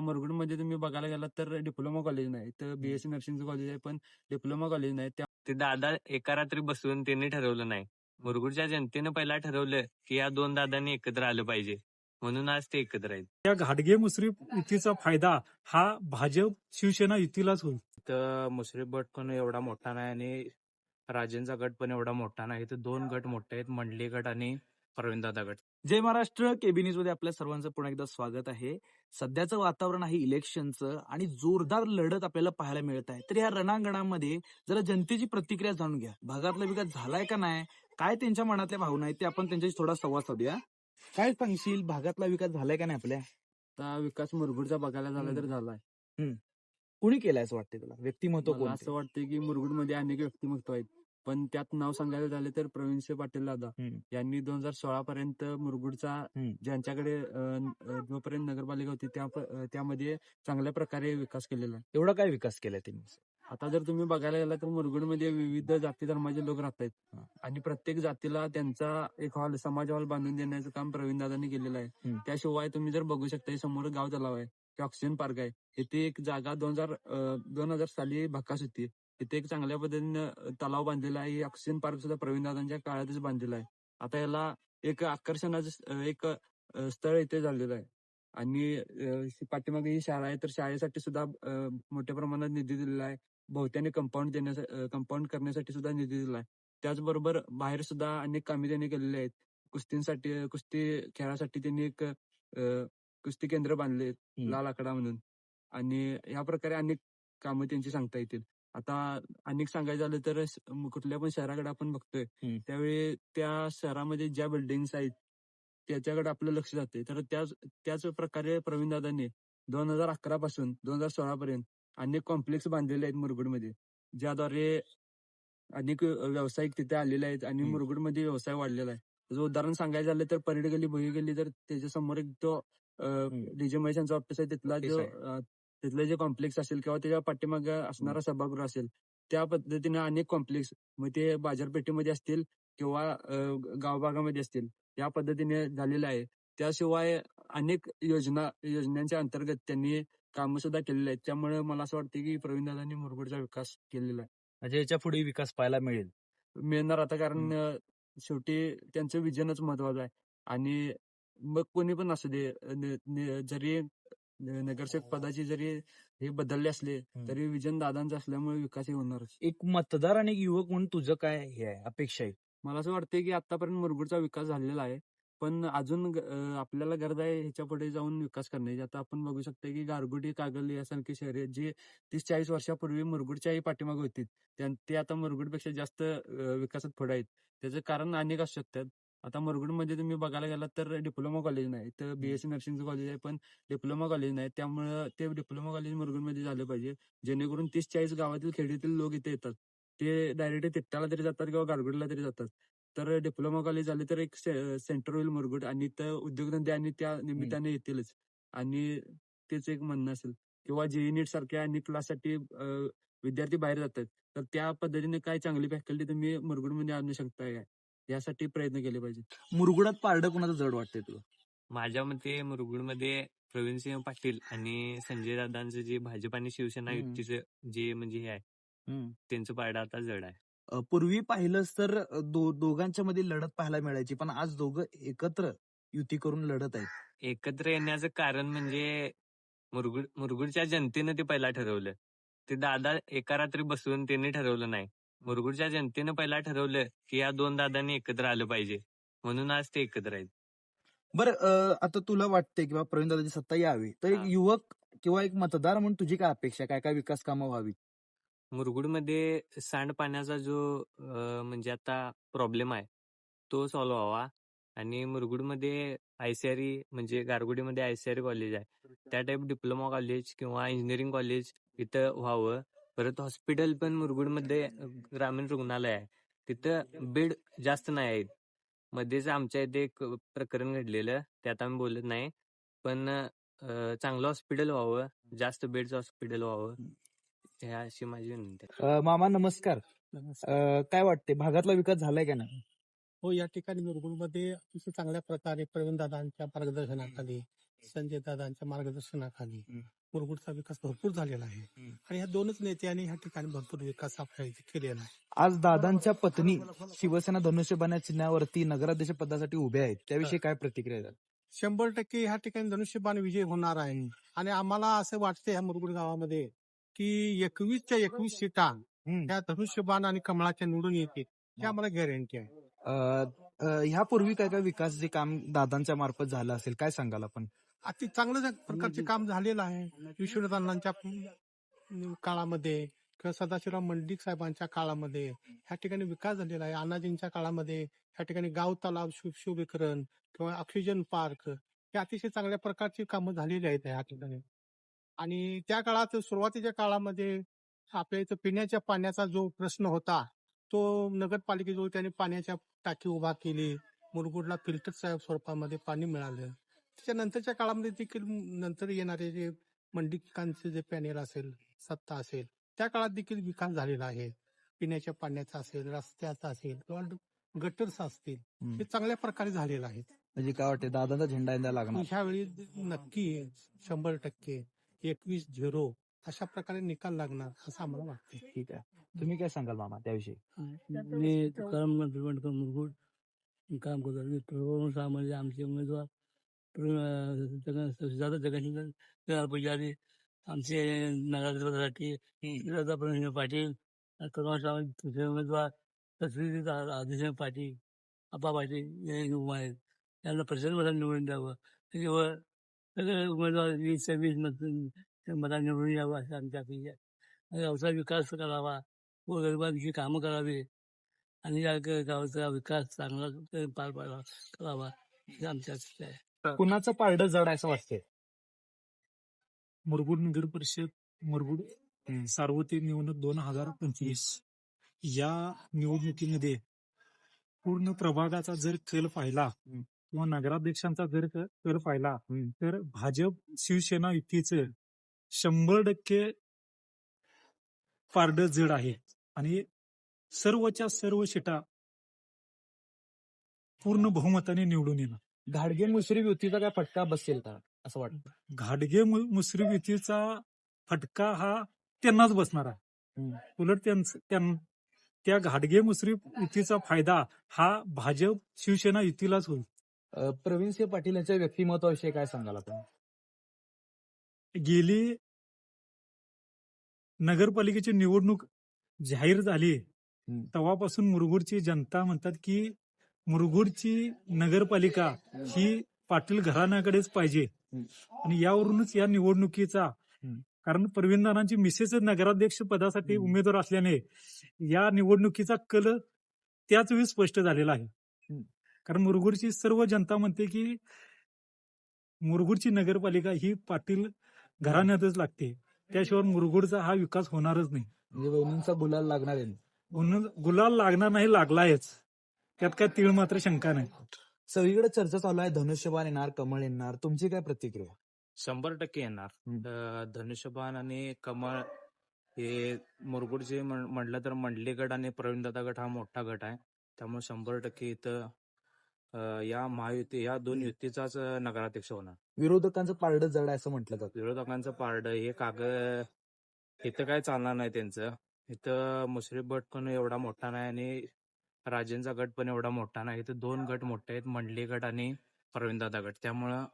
मुरगुडमध्ये तुम्ही बघायला गेलात तर डिप्लोमा कॉलेज नाही तर बीएससी नर्सिंगचं कॉलेज आहे पण डिप्लोमा कॉलेज नाही. त्या ते दादा एका रात्री बसून त्यांनी ठरवलं नाही. मुरगुडच्या जनतेनं पहिला ठरवलं की या दोन दादांनी एकत्र आलं पाहिजे. म्हणून आज ते एकत्र आहेत. या घाटगे मुश्रीफ युतीचा फायदा हा भाजप शिवसेना युतीलाच होईल. तर मुश्रीफ गट पण एवढा मोठा नाही आणि राजेंचा गट पण एवढा मोठा नाही. तर दोन गट मोठे आहेत मंडली गट आणि प्रवीणदादा गट जय महाराष्ट्र. केबी मध्ये आपल्या सर्वांचं पुन्हा एकदा स्वागत आहे. सध्याचं वातावरण आहे इलेक्शनचं आणि जोरदार लढत आपल्याला पाहायला मिळत आहे. तर या रणांगणामध्ये जरा जनतेची प्रतिक्रिया जाणून घ्या. भागातला विकास झालाय का नाही? काय त्यांच्या मनातल्या भावना आहेत ते आपण त्यांच्याशी थोडा संवाद साधूया. काय सांगशील? भागातला विकास झालाय का नाही आपल्या? आता विकास मुरगुडचा बघायला झाला तर झालाय. कुणी केलाय असं वाटतं तुला? व्यक्तिमत्व मला असं कोण वाटतं की मुरगुडमध्ये अनेक व्यक्तिमत्व आहेत. पण त्यात नाव सांगायला झाले तर प्रवीणसिंह पाटील दादा. यांनी दोन हजार सोळा पर्यंत मुरगुडचा. ज्यांच्याकडे जोपर्यंत नगरपालिका होती त्यामध्ये चांगल्या प्रकारे विकास केलेला एवढा काय विकास केलाय त्यांनी आता जर तुम्ही बघायला गेला तर मुरगुडमध्ये विविध जाती धर्माचे लोक राहत आहेत हा. आणि प्रत्येक जातीला त्यांचा एक हॉल समाज हॉल बांधून देण्याचं काम प्रवीण दादांनी केलेलं आहे. त्याशिवाय तुम्ही जर बघू शकता समोर गाव तलाव आहे ऑक्सिजन पार्क आहे इथे एक जागा दोन हजार दोन हजार साली भकास होती इथे एक चांगल्या पद्धतीनं तलाव बांधलेला आहे. ऑक्सिजन पार्क सुद्धा प्रवीण दादांच्या काळातच बांधलेला आहे. आता याला एक आकर्षणाचं एक स्थळ इथे झालेलं आहे. आणि पाठीमागे ही शाळा आहे तर शाळेसाठी सुद्धा मोठ्या प्रमाणात निधी दिलेला आहे. बहुत्याने कंपाऊंड देण्यासाठी कंपाऊंड करण्यासाठी सुद्धा निधी दिला आहे. त्याचबरोबर बाहेर सुद्धा अनेक कामे त्यांनी केलेली आहेत. कुस्तींसाठी कुस्ती खेळासाठी त्यांनी एक कुस्ती केंद्र बांधले. लाल आकडा म्हणून. आणि या प्रकारे अनेक कामं त्यांची सांगता येतील. आता अनेक सांगायचं झालं तर कुठल्या पण शहराकडे आपण बघतोय. त्यावेळी त्या शहरामध्ये ज्या बिल्डिंग्स आहेत त्याच्याकडे आपलं लक्ष जाते तर त्याच त्याच प्रकारे प्रवीण दादांनी दोन हजार अकरा पासून दोन हजार सोळा पर्यंत अनेक कॉम्प्लेक्स बांधलेले आहेत मुरगुडमध्ये ज्याद्वारे अनेक व्यावसायिक तिथे आलेले आहेत आणि. मुरगुडमध्ये व्यवसाय वाढलेला आहे त्याचं उदाहरण सांगायचं झालं तर परेड गली भुई गली तर त्याच्यासमोर एक तो डीजे महेशांचा ऑफिस आहे तिथला जो तिथलं जे कॉम्प्लेक्स असेल किंवा त्याच्या पाठीमागे असणारा सभागृह असेल त्या पद्धतीने अनेक कॉम्प्लेक्स मग ते बाजारपेठेमध्ये असतील किंवा गावभागामध्ये असतील या पद्धतीने झालेलं आहे. त्याशिवाय अनेक योजना योजनांच्या अंतर्गत त्यांनी कामं सुद्धा केलेली आहेत. त्यामुळे मला असं वाटतं की प्रवीण दादांनी मुरगुडचा विकास केलेला आहे. म्हणजे याच्यापुढे विकास पाहायला मिळेल. मिळणार आता कारण शेवटी त्यांचं विजनच महत्वाचं आहे. आणि मग कोणी पण असू दे जरी नगरसेवक पदाची जरी हे बदलले असले तरी विजन दादांचं असल्यामुळे विकासही होणारच. एक मतदार आणि एक युवक म्हणून तुझं काय हे आहे अपेक्षा आहे? मला असं वाटतंय की आतापर्यंत मुरगुडचा विकास झालेला आहे पण अजून आपल्याला गरज आहे ह्याच्या पुढे जाऊन विकास करण्याची. आता आपण बघू शकतो की गारगोटी कागल यासारखी शहरे जी तीस चाळीस वर्षापूर्वी मुरगुडच्याही पाठीमागे होती ते आता मुरगुडपेक्षा जास्त विकासात पुढे आहेत. त्याचं कारण अनेक असू शकतात. आता मुरगुडमध्ये तुम्ही बघायला गेलात तर डिप्लोमा कॉलेज नाही तर बीएससी नर्सिंगचं कॉलेज आहे पण डिप्लोमा कॉलेज नाही. त्यामुळं ते डिप्लोमा कॉलेज मुरगुडमध्ये झालं पाहिजे. जेणेकरून तीस चाळीस गावातील खेडीतील लोक इथे येतात. ते डायरेक्ट तिट्टाला तरी जातात किंवा गारगोडला तरी जातात. तर डिप्लोमा कॉलेज झाले तर एक सेंटर होईल मुरगुड आणि इथं उद्योगधंदे आणि त्या निमित्ताने येतीलच. आणि तेच एक म्हणणं असेल. किंवा जेई नीट सारख्या अनेक क्लाससाठी विद्यार्थी बाहेर जातात. तर त्या पद्धतीने काय चांगली फॅकल्टी तुम्ही मुरगुडमध्ये आणू शकताय? काय यासाठी प्रयत्न केले पाहिजे. मुरगुडात पारडं कुणाचं जड वाटतंय तुला? माझ्या मते मुरगुडमध्ये प्रवीणसिंह पाटील आणि संजय दादांचं जे भाजप आणि शिवसेना. युतीचं जे म्हणजे हे आहे त्यांचं पारडं आता जड आहे. पूर्वी पाहिलंच तर दो- दोघांच्या मध्ये लढत पाहायला मिळायची पण आज दोघं एकत्र युती करून लढत आहेत. एकत्र येण्याचं कारण म्हणजे मुरगुड मुरगुडच्या जनतेनं ते पहिला ठरवलं. ते दादा एका रात्री बसून त्यांनी ठरवलं नाही. मुरगुडच्या जनतेनं पहिला ठरवलं की या दोन दादांनी एकत्र आलं पाहिजे. म्हणून आज ते एकत्र आहेत. बरं आता तुला वाटतंय किंवा प्रवीण दादाची सत्ता यावी. तर एक हा. युवक किंवा एक मतदार म्हणून तुझी काय अपेक्षा? काय काय विकास कामं व्हावी मुरगुडमध्ये सांडपाण्याचा जो अं, म्हणजे आता प्रॉब्लेम आहे तो सॉल्व्ह व्हावा. आणि मुरगुडमध्ये आयसीआरई म्हणजे गारगुडीमध्ये आयसीआरई कॉलेज आहे. त्या टाईप डिप्लोमा कॉलेज किंवा इंजिनिअरिंग कॉलेज इथं व्हावं. परत हॉस्पिटल पण मुरगुडमध्ये ग्रामीण रुग्णालय आहे. तिथं बेड जास्त नाही आहेत. मध्येच आमच्या इथे एक प्रकरण घडलेलं त्यात आम्ही बोलत नाही. पण चांगलं हॉस्पिटल व्हावं जास्त बेडचं हॉस्पिटल व्हावं हे अशी माझी विनंती मामा नमस्कार. काय वाटते भागातला विकास झालाय का नाही? हो या ठिकाणी मुरगुडमध्ये अतिशय चांगल्या प्रकारे प्रवीणदादांच्या मार्गदर्शनाखाली संजय दादांच्या मार्गदर्शनाखाली. मुरगुडचा विकास भरपूर झालेला आहे. आणि ह्या दोनच नेत्यांनी ह्या ठिकाणी भरपूर विकास आपल्या इथे केलेला आहे. आज दादांच्या पत्नी शिवसेना धनुष्यबाण या चिन्हावरती नगराध्यक्ष पदासाठी उभ्या आहेत. त्याविषयी काय प्रतिक्रिया द्याल शंभर टक्के ह्या ठिकाणी धनुष्यबाण विजय होणार आहे. आणि आम्हाला असं वाटतं ह्या मुरगुड गावामध्ये की एकवीसच्या एकवीस सीटा. ह्या धनुष्यबाण आणि कमळाच्या निवडून येतील हे आम्हाला गॅरंटी आहे. ह्यापूर्वी काय काय विकास जे काम दादांच्या मार्फत झालं असेल? काय सांगाल आपण? अति चांगलं प्रकारचे काम झालेलं आहे. विष्णुदानांच्या काळामध्ये किंवा सदाशिवराव मंडिक साहेबांच्या काळामध्ये ह्या ठिकाणी विकास झालेला आहे. अण्णाजींच्या काळामध्ये ह्या ठिकाणी गाव तलाव शुभीकरण किंवा ऑक्सिजन पार्क हे अतिशय चांगल्या प्रकारची कामं झालेली आहेत ह्या ठिकाणी. आणि त्या काळात सुरुवातीच्या काळामध्ये आपल्या इथं पिण्याच्या पाण्याचा जो प्रश्न होता तो नगरपालिकेजवळ त्यांनी पाण्याच्या टाकी उभा केली. मुरगुडला फिल्टर स्वरूपामध्ये पाणी मिळालं. त्याच्यानंतरच्या काळामध्ये देखील नंतर येणारे जे मंडिकांचे जे पॅनेल असेल सत्ता असेल त्या काळात देखील विकास झालेला आहे. पिण्याच्या पाण्याचा असेल रस्त्याचा असेल किंवा गटर्स असतील. हे चांगल्या प्रकारे झालेलं आहे. म्हणजे काय वाटते दादांचा झेंडा यंदा लागणार? ह्यावेळी नक्की शंभर टक्के एकवीस झिरो अशा प्रकारे निकाल लागणार असं आम्हाला वाटते ठीक आहे. तुम्ही काय सांगाल मामा त्याविषयी? मी तुकाराम मुरगुड काम करतो. प्रभू सामाजिक आमचे उमेदवार सुजाता जगन पुजारी आमचे नगराध्यक्षपदासाठी सुजाता प्रवीण पाटील करुणा सावंत उमेदवार तसली आदिशय पाटील आप्पा पाटील हे उभा आहेत. त्यांना प्रचंड मतांनी निवडून द्यावं. त्याच्यावर सगळे उमेदवार वीस सव्वीस वीस मत मला निवडून यावं असं आमच्या अपेक्षा आहे. गावचा विकास करावा व गरिबांची कामं करावी आणि या ग- गावाचा विकास चांगला पार पाडावा करावा ही आमच्या अपेक्षा आहे. कुणाचं पारडं जड आहे असं वाटतंय? मुरगुड नगर परिषद मुरगुड सार्वत्रिक निवडणूक दोन हजार पंचवीस या निवडणुकीमध्ये पूर्ण प्रभागाचा जर कल पाहिला. किंवा नगराध्यक्षांचा जर कल पाहिला तर भाजप शिवसेना युतीचं शंभर टक्के पारड जड आहे. आणि सर्वच्या सर्व शिटा पूर्ण बहुमताने निवडून येणार. घाडगे मुश्रीफ युतीचा काय फटका बसेल का? असं वाटतं. घाडगे मुश्रीफ युतीचा फटका हा त्यांनाच बसणार आहे. उलट त्यांचं त्यां- घाडगे मुश्रीफ युतीचा फायदा हा भाजप शिवसेना युतीलाच होईल. प्रवीण सिंह पाटील यांच्या व्यक्तिमत्वाविषयी काय सांगाल आपण? गेली नगरपालिकेची निवडणूक जाहीर झाली. तेव्हापासून मुरगुडची जनता म्हणतात की मुरगुडची नगरपालिका ही पाटील घराण्याकडेच पाहिजे. आणि यावरूनच या निवडणुकीचा. कारण प्रवीणदानांची मिसेस नगराध्यक्ष पदासाठी. उमेदवार असल्याने या निवडणुकीचा कल त्याच वेळी स्पष्ट झालेला आहे. कारण मुरगुडची सर्व जनता म्हणते की मुरगुडची नगरपालिका ही पाटील घराण्यातच लागते त्याशिवाय मुरगुडचा हा विकास होणारच नाही म्हणजे गुलाल लागणार आहे म्हणून गुलाल लागणार नाही लागलायच त्यात काय तीळ मात्र शंका नाही. सगळीकडे चर्चा चालू आहे. धनुष्यबाण येणार कमळ येणार. तुमची काय प्रतिक्रिया? शंभर टक्के येणार. अं, धनुष्यबाण आणि कमळ हे मुरगुडचे म्हण- म्हटलं तर मंडली गट आणि प्रवीणदादा गट हा मोठा गट आहे. त्यामुळे शंभर टक्के इथं अं, या महायुती या दोन युतीचाच अं, नगराध्यक्ष होणार. विरोधकांचं पारडं जड आहे असं म्हटलं जातं. विरोधकांचं पारड हे कागद इथं काय चालणार नाही त्यांचं. इथं मुश्रीफ गट पण एवढा मोठा नाही आणि राजेंचा गट पण एवढा मोठा नाही इथं दोन गट मोठे आहेत मंडली गट आणि प्रवीणदादा गट. त्यामुळं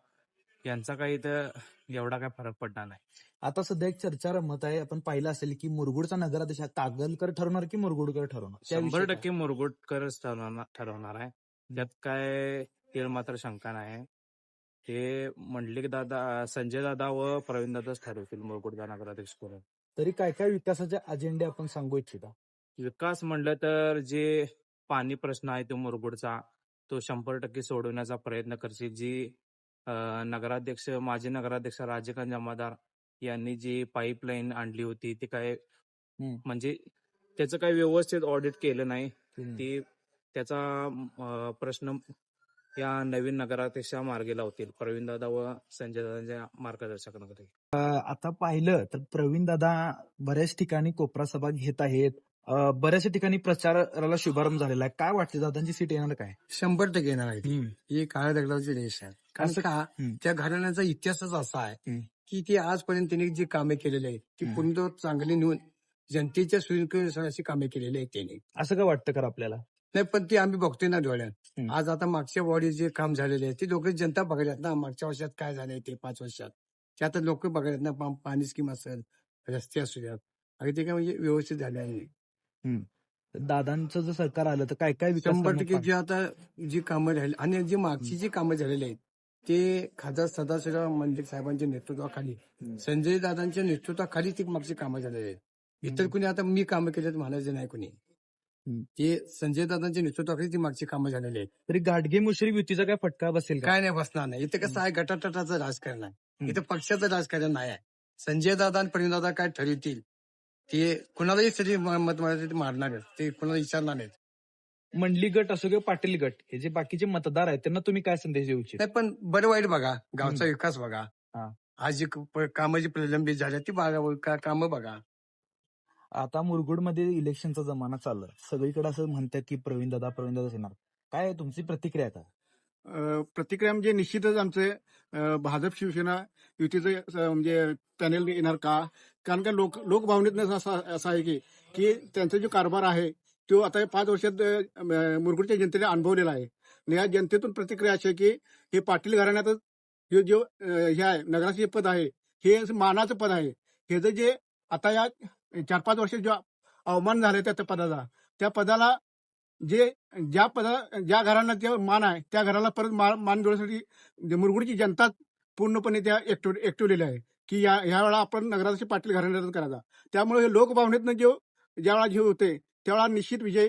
यांचा काही इथं एवढा काय फरक पडणार नाही. आता सध्या एक चर्चा रमत आहे आपण पाहिलं असेल की मुरगुडचा नगराध्यक्ष हा कागलकर ठरवणार की मुरगुडकर ठरवणार? शंभर? टक्के मुरगुटकरच ठरवणार ठरवणार आहे. त्यात काय तीळ मात्र शंका नाही. ते मंडलिक दादा संजय दादा व प्रवीण दादाच ठरवतील मुरगुडचा नगराध्यक्ष करून. तरी काय काय विकासाचे अजेंडे आपण सांगू इच्छिता? विकास म्हणलं तर जे पाणी प्रश्न आहे तो मुरगुडचा. तो शंभर टक्के सोडवण्याचा प्रयत्न करतील जी नगराध्यक्ष माजी नगराध्यक्ष राजकांत जमादार यांनी जी पाईपलाईन आणली होती ती काय. म्हणजे त्याचं काही व्यवस्थित ऑडिट केलं नाही. ती त्याचा प्रश्न या नवीन नगराध्यक्षा मार्गी लावतील. प्रवीण दादा व संजय दादांच्या मार्गदर्शनाखाली आता पाहिलं तर प्रवीण दादा बऱ्याच ठिकाणी कोपरा सभा घेत आहेत. बऱ्याचशा ठिकाणी प्रचाराला शुभारंभ झालेला आहे. काय वाटतं दादांची सीट येणार काय? शंभर टक्के येणार आहे. ही काळ्या दगडाची रेष आहे कारण का. त्या घराण्याचा इतिहासच असा आहे. की ती आजपर्यंत त्यांनी जी कामे केलेली आहेत ती. पूर्ण चांगली नेऊन जनतेच्या अशी कामे केलेली आहेत त्यांनी असं काय वाटतं का आपल्याला? नाही पण ती आम्ही बघतोय ना डोळ्यात. आज आता मागच्या वॉर्डी जे काम झालेले आहे ते लोक जनता बघायल्यात ना. मागच्या वर्षात काय झालंय ते पाच वर्षात. ते आता लोक बघायल्यात ना. पाणी स्कीम असेल रस्ते असू द्यात. अगदी ते काय म्हणजे व्यवस्थित झाले आहे. दादांचं जर सरकार आलं तर काय काय विकास शंभर टक्के जे आता जी कामं राहिली आणि जी मागची जी कामं झालेली आहेत ते खासदार सदाशिवराव मंदिर साहेबांच्या नेतृत्वाखाली. संजय दादांच्या नेतृत्वाखाली ती मागची कामं झालेली आहेत. इतर. कुणी आता मी कामं केलेत म्हणायचं नाही कुणी. ते संजय दादांच्या नेतृत्वाखाली ती मागची कामं झालेली आहेत. तरी गाडगे मुश्रीफ युतीचा काय फटका बसेल काय नाही बसणार नाही. इथं कसं आहे गटाटटाचं राजकारण आहे. इथं पक्षाचं राजकारण नाही आहे. संजय दादा आणि परिणदादा काय ठरवतील? ते कुणालाही तरी मत मारणार ते कुणाला विचारणार नाहीत. मंडली गट असो किंवा पाटील गट हे जे बाकीचे मतदार आहेत त्यांना तुम्ही काय संदेश देऊ इच्छिता? नाही पण बरं वाईट बघा. गावचा. विकास बघा. हा. आज जी क- कामं जी प्रलंबित झाल्या ती बघा का- कामं बघा. आता मुरगुडमध्ये इलेक्शनचा जमाना चाललाय. सगळीकडे असं म्हणतात की प्रवीण दादा प्रवीण दादा येणार. काय आहे तुमची प्रतिक्रिया आता? अ, प्रतिक्रिया म्हणजे निश्चितच आमचे अ, भाजप शिवसेना युतीचं अ, म्हणजे पॅनेल येणार का? कारण का लोक लोकभावनेतनं असं असं आहे की की त्यांचा जो कारभार आहे तो आता पाच वर्षात मुरगुडच्या जनतेने अनुभवलेला आहे. आणि या जनतेतून प्रतिक्रिया अशी आहे की हे पाटील घराण्यातच हे जो हे आहे नगराचे पद आहे हे असं मानाचं पद आहे. हे जर जे आता या चार पाच वर्ष जो अवमान झाले त्या त्या पदाचा त्या पदाला जे ज्या पदा ज्या घरांना जे मान आहे त्या घराला परत मान देण्यासाठी जे मुरगुडची जनता पूर्णपणे त्या एकटो एकटवलेल्या आहे. की या ह्या वेळा आपण नगराचे पाटील घराण्यातच करायचा. त्यामुळे हे लोकभावनेतनं जो ज्यावेळा जे होते त्यावेळा निश्चित विजय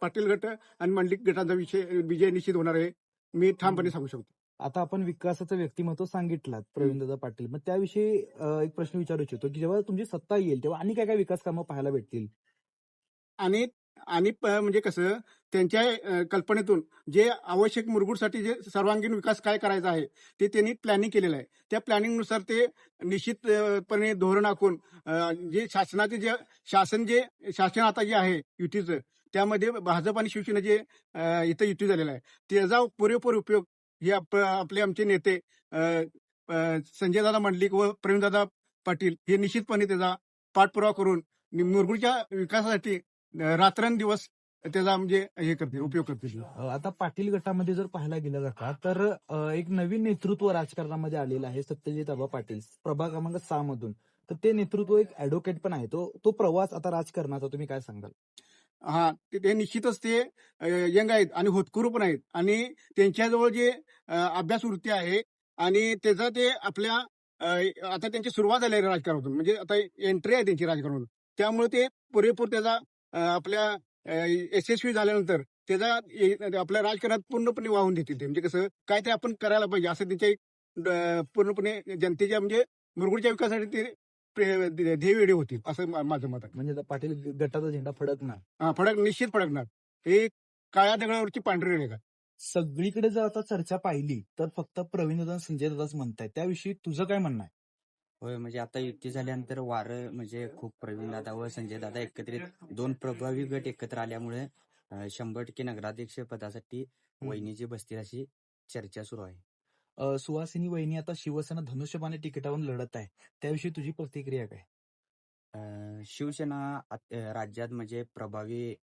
पाटील गट आणि मंडलिक गटाचा विषय विजय निश्चित होणार आहे. मी ठामपणे सांगू शकतो. आता आपण विकासाचं व्यक्तिमत्व सांगितलं प्रवीण दादा पाटील. मग त्याविषयी एक प्रश्न विचारू इच्छितो की जेव्हा तुमची सत्ता येईल तेव्हा आणि काय काय विकास कामं पाहायला भेटतील? आणि आणि प- म्हणजे कसं त्यांच्या कल्पनेतून जे आवश्यक मुरगुडसाठी जे सर्वांगीण विकास काय करायचा आहे ते त्यांनी प्लॅनिंग केलेलं आहे. त्या प्लॅनिंगनुसार ते निश्चितपणे धोरण आखून जे शासनाचे जे शासन जे शासन आता जे आहे युतीचं त्यामध्ये भाजप आणि शिवसेना जे इथं युती झालेलं आहे त्याचा पुरेपूर उपयोग हे आप- आपले आमचे नेते संजय दादा मंडलिक व प्रवीणदादा पाटील हे निश्चितपणे त्याचा पाठपुरावा करून मुरगुडच्या विकासासाठी रात्रंदिवस त्याचा म्हणजे हे करतील उपयोग करतील. अं, आता पाटील गटामध्ये जर पाहायला गेलं जाता तर एक नवीन नेतृत्व राजकारणामध्ये आलेलं आहे सत्यजित आबा पाटील प्रभाग क्रमांक सहा मधून. तर ते नेतृत्व एक ऍडव्होकेट पण आहे. तो तो प्रवास आता राजकारणाचा तुम्ही काय सांगाल? हा ते ते निश्चितच ते यंग आहेत आणि होतकरू पण आहेत. आणि त्यांच्याजवळ जे अभ्यास वृत्ती आहे आणि त्याचा ते आपल्या आता त्यांची सुरुवात झाली आहे राजकारणातून. म्हणजे आता एंट्री आहे त्यांची राजकारणातून. त्यामुळे ते पुरेपूर त्याचा आपल्या यशस्वी झाल्यानंतर त्याचा आपल्या राजकारणात पूर्णपणे वाहून देतील ते. म्हणजे कसं काय ते आपण करायला पाहिजे असं त्यांच्या एक पूर्णपणे जनतेच्या म्हणजे मुरगुडच्या विकासासाठी ते ध्येयवेळी होतील असं माझं मत आहे. म्हणजे पाटील गटाचा झेंडा फडकणार. हा, फडक निश्चित फडकणार. हे काळ्या दगडावरची पांढरी रेखा सगळीकडे जर आता चर्चा पाहिली तर फक्त प्रवीण दादा संजय दादाच म्हणताय त्याविषयी तुझं काय म्हणणं आहे? होय म्हणजे आता युती झाल्यानंतर वारं म्हणजे खूप प्रवीण दादा व संजय दादा एकत्रित दोन प्रभावी गट एकत्र आल्यामुळे अं, शंभर टक्के नगराध्यक्ष पदासाठी वहिनीची बसतील अशी चर्चा सुरू आहे. अं, सुहासिनी वहिनी आता शिवसेना धनुष्यबाने तिकिटावरून लढत आहे. त्याविषयी तुझी प्रतिक्रिया काय? अं, शिवसेना आत- अं, राज्यात म्हणजे प्रभावी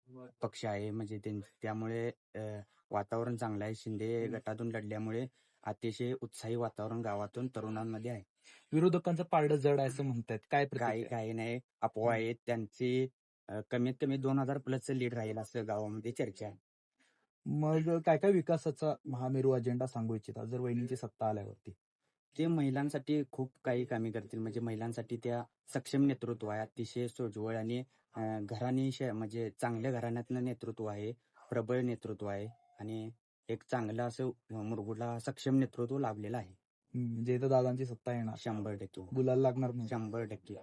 पक्ष आहे. म्हणजे त्यां- त्यामुळे अं, वातावरण चांगलं आहे. शिंदे गटातून लढल्यामुळे अतिशय उत्साही वातावरण गावातून तरुणांमध्ये आहे. विरोधकांचं पारडं जड आहे असं म्हणतायत. काय काही प्रतिक्रिया? काही नाही. अफवा आहेत. त्यांची अं, कमीत कमी दोन हजार प्लसचं लीड राहील असं गावामध्ये चर्चा आहे. मग काय काय विकासाचा महामेरू अजेंडा सांगू इच्छिता? जर वहिनीची सत्ता आल्यावरती. ते महिलांसाठी खूप काही कामे करतील. म्हणजे महिलांसाठी त्या सक्षम नेतृत्व आहे. अतिशय सोज्वळ आणि अं, घराणी श- म्हणजे चांगल्या घराण्यातलं नेतृत्व आहे. प्रबळ नेतृत्व आहे. आणि एक चांगलं असं मुरगुडला सक्षम नेतृत्व लाभलेलं आहे. म्हणजे इथं दादांची सत्ता येणार. शंभर टक्के. गुलाल लागणार नाही. शंभर टक्के.